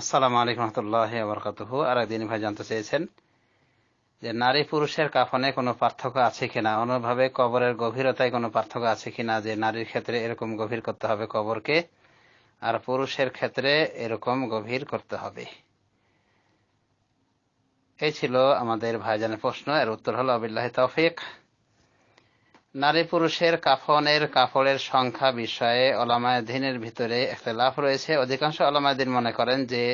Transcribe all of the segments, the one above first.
আসসালামু আলাইকুম রহমতুল্লাহ বরকাতুহ আর একদিন ভাই জানতে চেয়েছেন যে নারী পুরুষের কাফনে কোনো পার্থক্য আছে কিনা? অন্যভাবে কবরের গভীরতায় কোনো পার্থক্য আছে কিনা? যে নারীর ক্ষেত্রে এরকম গভীর করতে হবে কবরকে, আর পুরুষের ক্ষেত্রে এরকম গভীর করতে হবে। এই ছিল আমাদের ভাইজানের প্রশ্ন। এর উত্তর হল, আবিল্লাহ তৌফিক। নারী পুরুষের কাফনের কাপড়ের সংখ্যা বিষয়ে দিনের ভিতরে একটা লাভ রয়েছে। অধিকাংশ দিন মনে করেন যে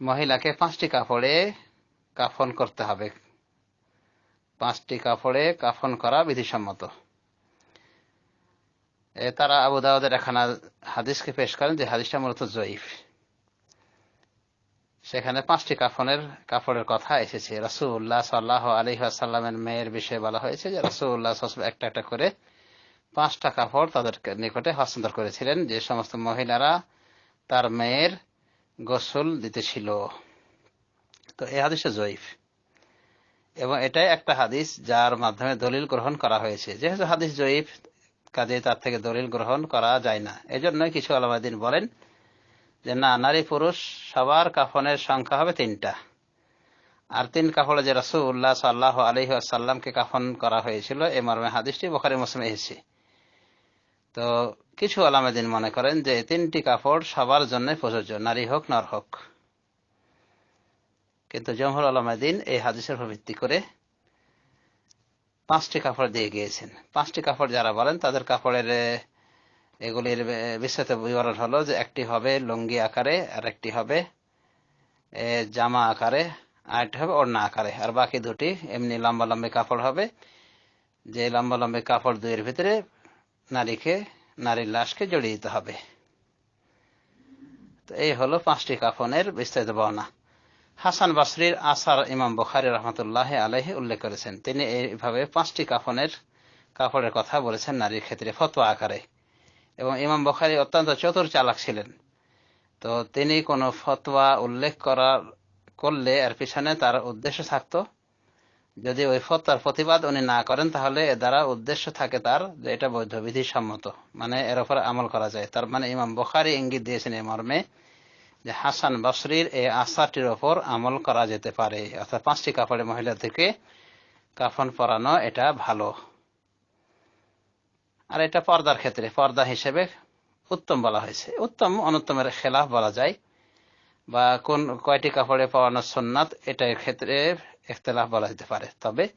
মহিলাকে পাঁচটি কাপড়ে কাফন করতে হবে। পাঁচটি কাপড়ে কাফন করা বিধিসম্মত। তারা আবু এখানে হাদিসকে পেশ করেন যে হাদিসটা মূলত জয়ীফ। সেখানে পাঁচটি কাফনের কাপড়ের কথা এসেছে। রাসুল্লাহ সাল্লাহ আলী আসাল্লামের মেয়ের বিষয়ে বলা হয়েছে যে রাসুল্লাহ একটা একটা করে পাঁচটা কাপড় তাদের নিকটে হস্তান্তর করেছিলেন যে সমস্ত মহিলারা তার মেয়ের গোসল দিতেছিল। তো এই হাদিসে জয়ীফ। এবং এটাই একটা হাদিস যার মাধ্যমে দলিল গ্রহণ করা হয়েছে। যেহেতু হাদিস জয়ীফ কাজে তার থেকে দলিল গ্রহণ করা যায় না। এজন্যই কিছু আলামাদিন বলেন যে না, নারী পুরুষ সবার কাফনের সংখ্যা হবে তিনটা। আর তিন কাপড়ে যে উল্লাহ সাল্লাহ আলহি আসাল্লামকে কাফন করা হয়েছিল, এ মর্মে হাদিসটি বোখারি মুসলিমে এসেছে। তো কিছু আলামেদিন মনে করেন যে তিনটি কাপড় সবার জন্য প্রযোজ্য, নারী হোক, নর হোক। কিন্তু জমহর আলমাদিন এই হাদিসের উপর ভিত্তি করে পাঁচটি কাপড় দিয়ে গিয়েছেন। পাঁচটি কাপড় যারা বলেন, তাদের কাপড়ের এগুলির বিস্তারিত বিবরণ হলো যে একটি হবে লুঙ্গি আকারে আর একটি হবে জামা আকারে আর একটি হবে ওড়না আকারে। আর বাকি দুটি এমনি লম্বা লম্বি কাপড় হবে, যে লম্বা লম্বি কাপড় দুইয়ের ভিতরে নারীকে, নারীর লাশকে জড়িয়ে দিতে হবে। তো এই হলো পাঁচটি কাফনের বিস্তারিত বর্ণনা। হাসান বাসরির আসার ইমাম বখারি রহমতুল্লাহ আলহে উল্লেখ করেছেন। তিনি এইভাবে পাঁচটি কাফনের, কাপড়ের কথা বলেছেন নারীর ক্ষেত্রে ফতোয়া আকারে। এবং ইমাম বখারি অত্যন্ত চতুর চালাক ছিলেন। তো তিনি কোনো ফতোয়া উল্লেখ করার, করলে এর পিছনে তার উদ্দেশ্য থাকতো। যদি ওই ফতোয়ার প্রতিবাদ উনি না করেন, তাহলে এ দ্বারা উদ্দেশ্য থাকে তার যে এটা বৈধ বিধি সম্মত মানে এর উপর আমল করা যায়। তার মানে ইমাম বখারি ইঙ্গিত দিয়েছেন এই মর্মে যে হাসান বসরির এই আশাটির ওপর আমল করা যেতে পারে। অর্থাৎ পাঁচটি কাপড়ে মহিলা থেকে কাফন পরানো এটা ভালো। আর এটা পর্দার ক্ষেত্রে, পর্দা হিসেবে উত্তম বলা হয়েছে। উত্তম, অনুত্তমের খেলাফ বলা যায়। বা কোন, কয়টি কাপড়ে পাওয়ানো সোননাথ এটার ক্ষেত্রে একতলাফ বলা যেতে পারে। তবে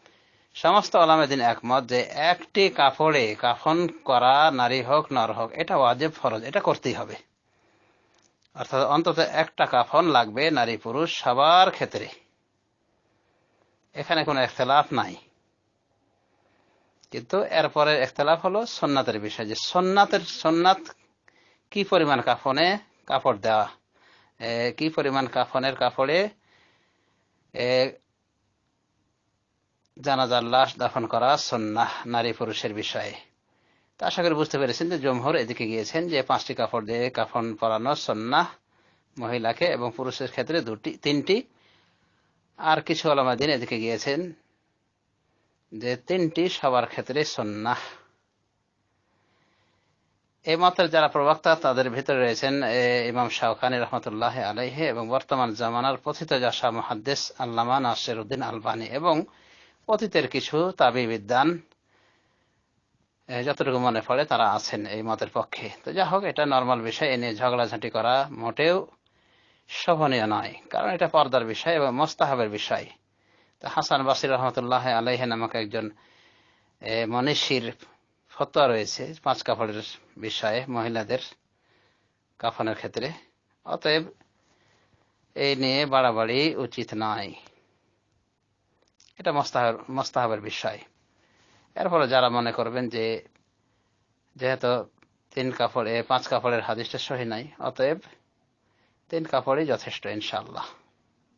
সমস্ত আলামেদিন একমত যে একটি কাপড়ে কাফন করা নারী হোক, নর হোক, এটা ওয়াজেব ফরজ, এটা করতেই হবে। অর্থাৎ অন্তত একটা কাফন লাগবে নারী পুরুষ সবার ক্ষেত্রে। এখানে কোনো একতলাফ নাই। কিন্তু এরপরে একতলাফ হলো সোননাথের বিষয়, যে সোননাথের সোননাথ কি পরিমাণ কাফনে কাপড় দেওয়া কি পরিমাণ কাফনের কাপড়ে জানাজার লাশ দাফন করা সন্না নারী পুরুষের বিষয়ে? তা আশা করি বুঝতে পেরেছেন যে জমহর এদিকে গিয়েছেন যে পাঁচটি কাপড় দিয়ে কাফন পরানো সন্না মহিলাকে এবং পুরুষের ক্ষেত্রে দুটি, তিনটি। আর কিছু আলামাদিন এদিকে গিয়েছেন যে তিনটি সবার ক্ষেত্রে সন্না এই মতের যারা প্রবক্তা, তাদের ভিতরে রয়েছেন ইমাম শাহখানী রহমতুল্লাহ আলাইহে এবং বর্তমান জামানার পথিত যাশা মহাদ্দেশ আল্লামা নাসির উদ্দিন আলবানী এবং অতীতের কিছু তাবি বিদ্যান যতটুকু মনে পড়ে তারা আছেন এই মতের পক্ষে। তো যা হোক, এটা নর্মাল বিষয়, এ নিয়ে ঝগড়াঝাঁটি করা মোটেও শোভনীয় নয়, কারণ এটা পর্দার বিষয় এবং মোস্তাহাবের বিষয়। হাসান বাসির রহমতুল্লাহ আলাইহে নামক একজন মনীষীর ফতোয়া রয়েছে পাঁচ কাপড়ের বিষয়ে মহিলাদের কাফনের ক্ষেত্রে। অতএব এই নিয়ে বাড়াবাড়ি উচিত নয়। এটা মস্তাহাবের বিষয়। এরপরে যারা মনে করবেন যে যেহেতু তিন কাপড়ে পাঁচ কাপড়ের হাদিসটা সহি নাই, অতএব তিন কাপড়ই যথেষ্ট ইনশাল্লাহ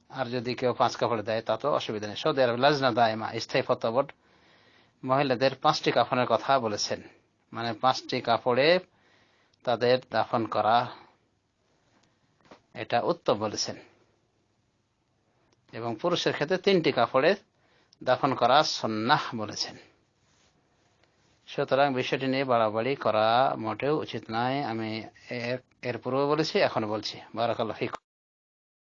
আর যদি কেউ পাঁচ কাপড় দেয়, তা তো অসুবিধা নেই। সৌদি আরব লাজনা দায়মা, স্থায়ী ফতোবোর্ড মহিলাদের পাঁচটি কাফনের কথা বলেছেন। মানে পাঁচটি কাপড়ে তাদের দাফন করা, এটা উত্তম বলেছেন। এবং পুরুষের ক্ষেত্রে তিনটি কাপড়ে দাফন করা সন্ন্যাহ বলেছেন। সুতরাং বিষয়টি নিয়ে বাড়াবাড়ি করা মোটেও উচিত নয়। আমি এর পূর্বে বলেছি এখন বলছি। বারাকাল্লাহ ফিক